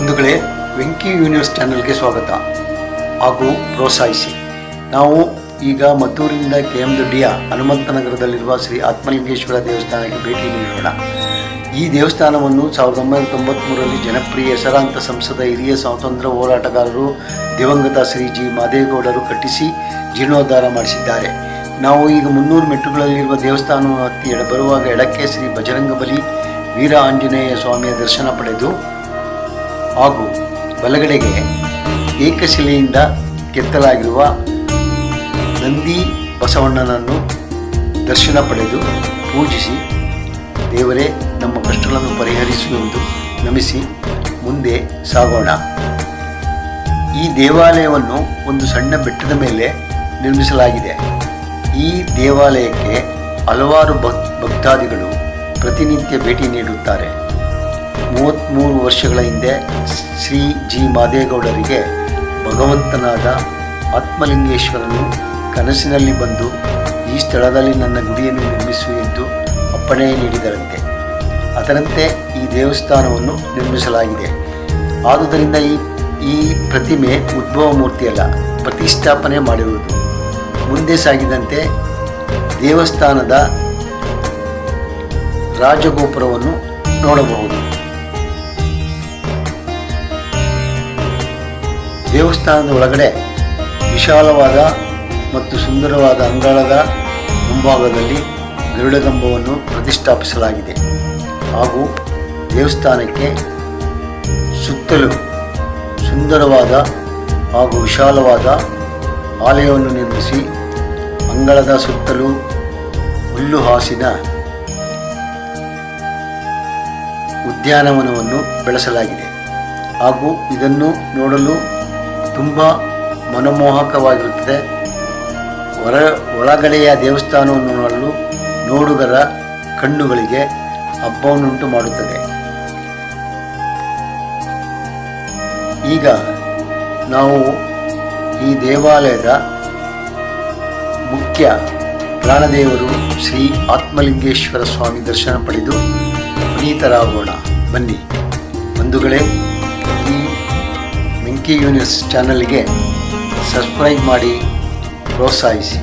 ಬಂಧುಗಳೇ, ವೆಂಕಿ ಯೂನಿವರ್ಸ್ ಚಾನಲ್ಗೆ ಸ್ವಾಗತ. ಹಾಗೂ ಪ್ರೋತ್ಸಾಹಿಸಿ. ನಾವು ಈಗ ಮದ್ದೂರಿನಿಂದ ಕೆ ಎಂ ದೊಡ್ಡಿಯ ಹನುಮಂತನಗರದಲ್ಲಿರುವ ಶ್ರೀ ಆತ್ಮಲಿಂಗೇಶ್ವರ ದೇವಸ್ಥಾನಕ್ಕೆ ಭೇಟಿ ನೀಡೋಣ. ಈ ದೇವಸ್ಥಾನವನ್ನು ಸಾವಿರದ ಒಂಬೈನೂರ ತೊಂಬತ್ತ್ಮೂರರಲ್ಲಿ ಜನಪ್ರಿಯ ಹೆಸರಾಂತ ಸಂಸದ ಹಿರಿಯ ಸ್ವಾತಂತ್ರ್ಯ ಹೋರಾಟಗಾರರು ದಿವಂಗತ ಶ್ರೀ ಜಿ ಮಾದೇಗೌಡರು ಕಟ್ಟಿಸಿ ಜೀರ್ಣೋದ್ಧಾರ ಮಾಡಿಸಿದ್ದಾರೆ. ನಾವು ಈಗ ಮುನ್ನೂರು ಮೆಟ್ಟುಗಳಲ್ಲಿರುವ ದೇವಸ್ಥಾನವನ್ನು ಹತ್ತಿ ಎಡ ಬರುವಾಗ ಎಡಕ್ಕೆ ಶ್ರೀ ಬಜರಂಗಬಲಿ ವೀರ ಆಂಜನೇಯ ಸ್ವಾಮಿಯ ದರ್ಶನ ಪಡೆದು ಹಾಗೂ ಬಲಗಡೆಗೆ ಏಕಶಿಲೆಯಿಂದ ಕೆತ್ತಲಾಗಿರುವ ನಂದಿ ಬಸವಣ್ಣನನ್ನು ದರ್ಶನ ಪಡೆದು ಪೂಜಿಸಿ ದೇವರೇ, ನಮ್ಮ ಕಷ್ಟಗಳನ್ನು ಪರಿಹರಿಸು ಎಂದು ನಮಿಸಿ ಮುಂದೆ ಸಾಗೋಣ. ಈ ದೇವಾಲಯವನ್ನು ಒಂದು ಸಣ್ಣ ಬೆಟ್ಟದ ಮೇಲೆ ನಿರ್ಮಿಸಲಾಗಿದೆ. ಈ ದೇವಾಲಯಕ್ಕೆ ಹಲವಾರು ಭಕ್, ಭಕ್ತಾದಿಗಳು ಪ್ರತಿನಿತ್ಯ ಭೇಟಿ ನೀಡುತ್ತಾರೆ. ಮೂವತ್ತ್ಮೂರು ವರ್ಷಗಳ ಹಿಂದೆ ಶ್ರೀ ಜಿ. ಮಾದೇಗೌಡರಿಗೆ ಭಗವಂತನಾದ ಆತ್ಮಲಿಂಗೇಶ್ವರನು ಕನಸಿನಲ್ಲಿ ಬಂದು ಈ ಸ್ಥಳದಲ್ಲಿ ನನ್ನ ಗುಡಿಯನ್ನು ನಿರ್ಮಿಸು ಎಂದು ಅಪ್ಪಣೆ ನೀಡಿದರಂತೆ. ಅದರಂತೆ ಈ ದೇವಸ್ಥಾನವನ್ನು ನಿರ್ಮಿಸಲಾಗಿದೆ. ಆದುದರಿಂದ ಈ ಈ ಪ್ರತಿಮೆ ಉದ್ಭವ ಮೂರ್ತಿಯಲ್ಲ ಪ್ರತಿಷ್ಠಾಪನೆ ಮಾಡಿರುವುದು. ಮುಂದೆ ಸಾಗಿದಂತೆ ದೇವಸ್ಥಾನದ ರಾಜಗೋಪುರವನ್ನು ನೋಡಬಹುದು. ದೇವಸ್ಥಾನದ ಒಳಗಡೆ ವಿಶಾಲವಾದ ಮತ್ತು ಸುಂದರವಾದ ಅಂಗಳದ ಮುಂಭಾಗದಲ್ಲಿ ಗರುಡಗಂಬವನ್ನು ಪ್ರತಿಷ್ಠಾಪಿಸಲಾಗಿದೆ ಹಾಗೂ ದೇವಸ್ಥಾನಕ್ಕೆ ಸುತ್ತಲೂ ಸುಂದರವಾದ ಹಾಗೂ ವಿಶಾಲವಾದ ಆಲಯವನ್ನು ನಿರ್ಮಿಸಿ ಅಂಗಳದ ಸುತ್ತಲೂ ಹುಲ್ಲು ಹಾಸಿನ ಉದ್ಯಾನವನವನ್ನು ಬೆಳೆಸಲಾಗಿದೆ ಹಾಗೂ ಇದನ್ನು ನೋಡಲು ತುಂಬ ಮನಮೋಹಕವಾಗಿರುತ್ತದೆ. ಹೊರ ಒಳಗಡೆಯ ದೇವಸ್ಥಾನವನ್ನು ನೋಡಲು ನೋಡುಗರ ಕಣ್ಣುಗಳಿಗೆ ಹಬ್ಬವನ್ನುಂಟು ಮಾಡುತ್ತದೆ. ಈಗ ನಾವು ಈ ದೇವಾಲಯದ ಮುಖ್ಯ ಪ್ರಾಣದೇವರು ಶ್ರೀ ಆತ್ಮಲಿಂಗೇಶ್ವರ ಸ್ವಾಮಿ ದರ್ಶನ ಪಡೆದು ಪುನೀತರಾಗೋಣ. ಬನ್ನಿ. ಬಂಧುಗಳೇ, ಈ ವೆಂಕಿ ಯೂನಿವರ್ಸ್ ಚಾನಲ್ಗೆ ಸಬ್ಸ್ಕ್ರೈಬ್ ಮಾಡಿ ಪ್ರೋತ್ಸಾಹಿಸಿ.